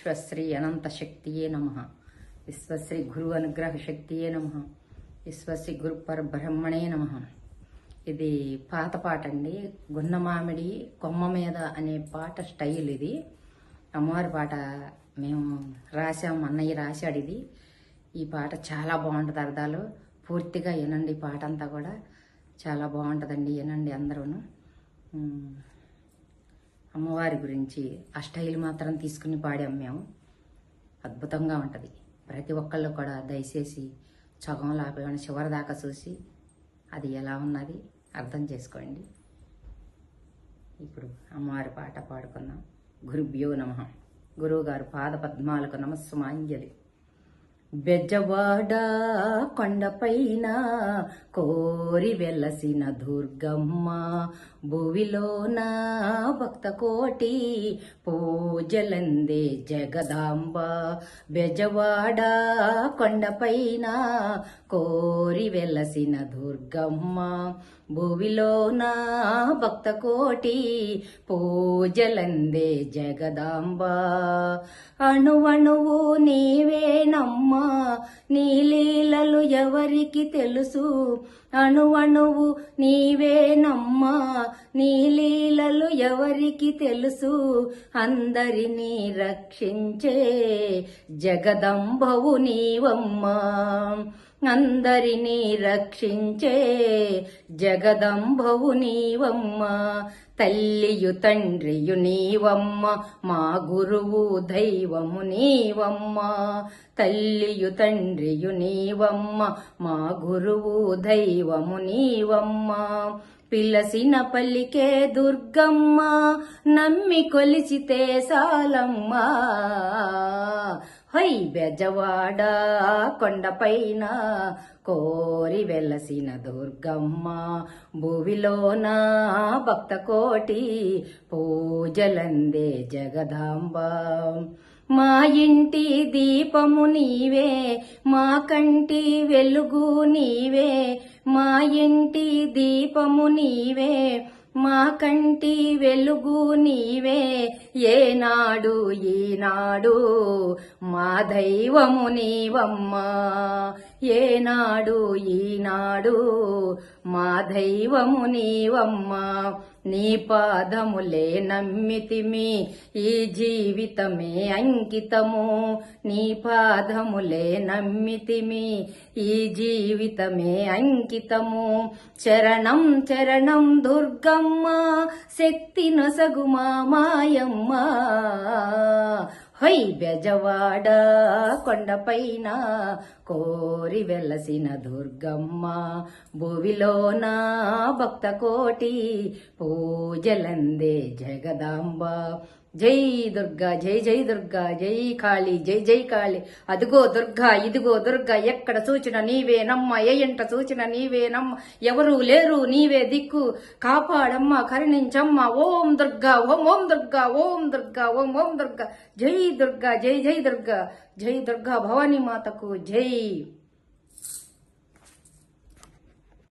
విశ్వశ్రీ అనంత శక్తియే నమ. విశ్వశ్రీ గురు అనుగ్రహ శక్తియే నమ. విశ్వశ్రీ గురు పరబ్రహ్మణే నమ. ఇది పాత పాట అండి. గున్న మామిడి కొమ్మ మీద అనే పాట స్టైల్ ఇది. అమ్మవారి పాట మేము రాసాము అన్నయ్య రాశాడు ఇది. ఈ పాట చాలా బాగుంటుంది అర్థాలు. పూర్తిగా వినండి పాట అంతా కూడా. చాలా బాగుంటుందండి వినండి అందరూ అమ్మవారి గురించి అష్టైలు మాత్రం తీసుకుని పాడాం మేము. అద్భుతంగా ఉంటుంది. ప్రతి ఒక్కళ్ళు కూడా దయచేసి సగం లాపేమని చివరి దాకా చూసి అది ఎలా ఉన్నది అర్థం చేసుకోండి. ఇప్పుడు అమ్మవారి పాట పాడుకుందాం. గురుభ్యో నమ. గురువుగారు పాద పద్మాలకు నమస్సుమాంజలి బెజవాడ కొండపైన కోరి వెలసిన దుర్గమ్మ భువిలోన భక్త కోటి పూజలందే జగదాంబ. బెజవాడ కొండపైన కోరి వెలసిన దుర్గమ్మ భువిలోన భక్త కోటి పూజలందే జగదాంబ. అణువణువు నీవేనమ్మా నీ లీలలు ఎవరికి తెలుసు? అణువణువు నీవేనమ్మా నీ లీలలు ఎవరికి తెలుసు? అందరినీ రక్షించే జగదంబవు నీవమ్మా. అందరినీ రక్షించే జగదంబవు నీవమ్మా. తల్లియు తండ్రియు నీవమ్మ మా గురువు దైవము నీవమ్మ. తల్లియు తండ్రియు నీవమ్మ మా గురువు దైవము నీవమ్మ. పిలసిన పల్లికే దుర్గమ్మ నమ్మి కొలిచితే సాలమ్మ. హై బెజవాడ కొండపైన కోరి వెలసిన దుర్గమ్మ భువిలోన భక్త కోటి పూజలందే జగదాంబ. మా ఇంటి దీపము నీవే మా కంటి వెలుగు నీవే మా ఇంటి దీపము నీవే మా కంటి వెలుగు నీవే ఏనాడు ఈనాడు. మా దైవము నీవమ్మా ఏనాడు ఈనాడు. మా దైవము నీవమ్మా. నీ పాదములే నమ్మితిమి ఈ జీవితమే అంకితము. నీ పాదములే నమ్మితిమి ఈ జీవితమే అంకితము. చరణం చరణం దుర్గమ్మ శక్తి నొసగుమా మాయమ్మ. హై బెజవాడ కొండపైన కోరి వెలసిన దుర్గమ్మ. భువిలోన భక్త కోటి పూజలందే జగదాంబ. జై దుర్గా జై జై దుర్గా జై కాళి జై జై కాళి. అదిగో దుర్గా ఇదిగో దుర్గా ఎక్కడ సూచన నీవేనమ్మ ఏ ఎంట సూచన నీవేనమ్మ ఎవరు లేరు నీవే దిక్కు. కాపాడమ్మ కరుణించమ్మ ఓం దుర్గా ఓం ఓం దుర్గా ఓం దుర్గా ఓం ఓం దుర్గా. జై దుర్గా జై జై దుర్గా జై దుర్గా భవానీ మాతకు జై.